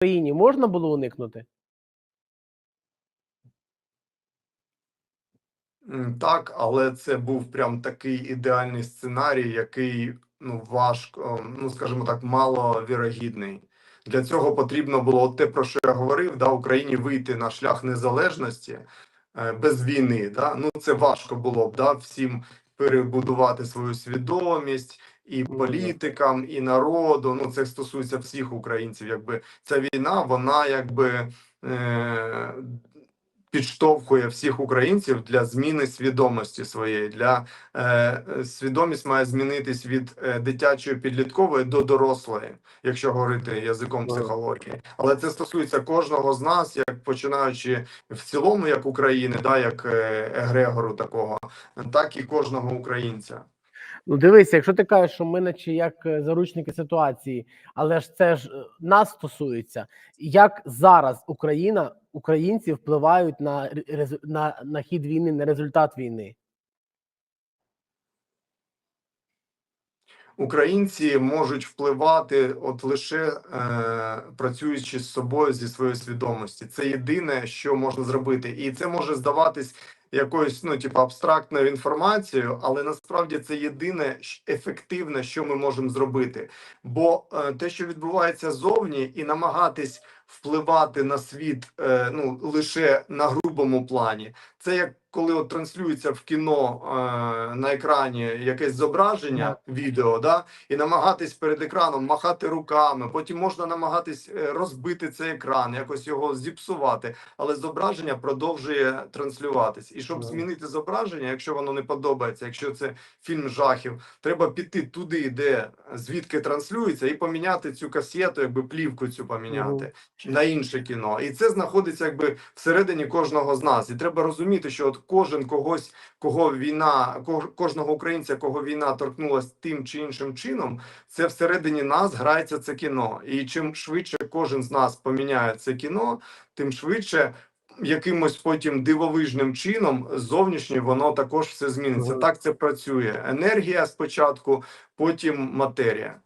Україні можна було уникнути? Так, але це був прям такий ідеальний сценарій, який ну важко, ну скажімо так, маловірогідний. Для цього потрібно було те, про що я говорив, да, Україні вийти на шлях незалежності е, без війни. Да? Ну це важко було б да, всім перебудувати свою свідомість і Ну, політикам, і народу. Ну це стосується всіх українців. Якби ця війна, вона якби. Е, підштовхує всіх українців для зміни свідомості своєї. Для е, свідомість має змінитись від е, дитячої підліткової до дорослої, якщо говорити язиком психології. Але це стосується кожного з нас, як починаючи в цілому, як України, да, як е, егрегору такого, так і кожного українця. Ну, дивися, якщо ти кажеш, що ми наче як е, заручники ситуації, але ж це ж е, нас стосується. Як зараз Україна, українці впливають на, на, на хід війни, на результат війни? Українці можуть впливати от лише е, працюючи з собою зі своєю свідомості. Це єдине, що можна зробити, і це може здаватись якоюсь ну типу абстрактною інформацією, але насправді це єдине ефективне, що ми можемо зробити. Бо е, те, що відбувається зовні, і намагатись впливати на світ е, ну лише на грубому плані, це як коли от транслюється в кіно е, на екрані якесь зображення, відео, да, і намагатись перед екраном махати руками. Потім можна намагатись е, розбити цей екран, якось його зіпсувати, але зображення продовжує транслюватись. І щоб змінити зображення, якщо воно не подобається, якщо це фільм жахів, треба піти туди, де звідки транслюється, і поміняти цю касету, якби плівку цю поміняти на інше кіно. І це знаходиться якби всередині кожного з нас. І треба розуміти, що от кожен когось, кого війна, ко- кожного українця, кого війна торкнулася тим чи іншим чином, це всередині нас грається це кіно. І чим швидше кожен з нас поміняє це кіно, тим швидше. Якимось потім дивовижним чином зовнішнє воно також все зміниться. Так це працює. Енергія спочатку, потім матерія.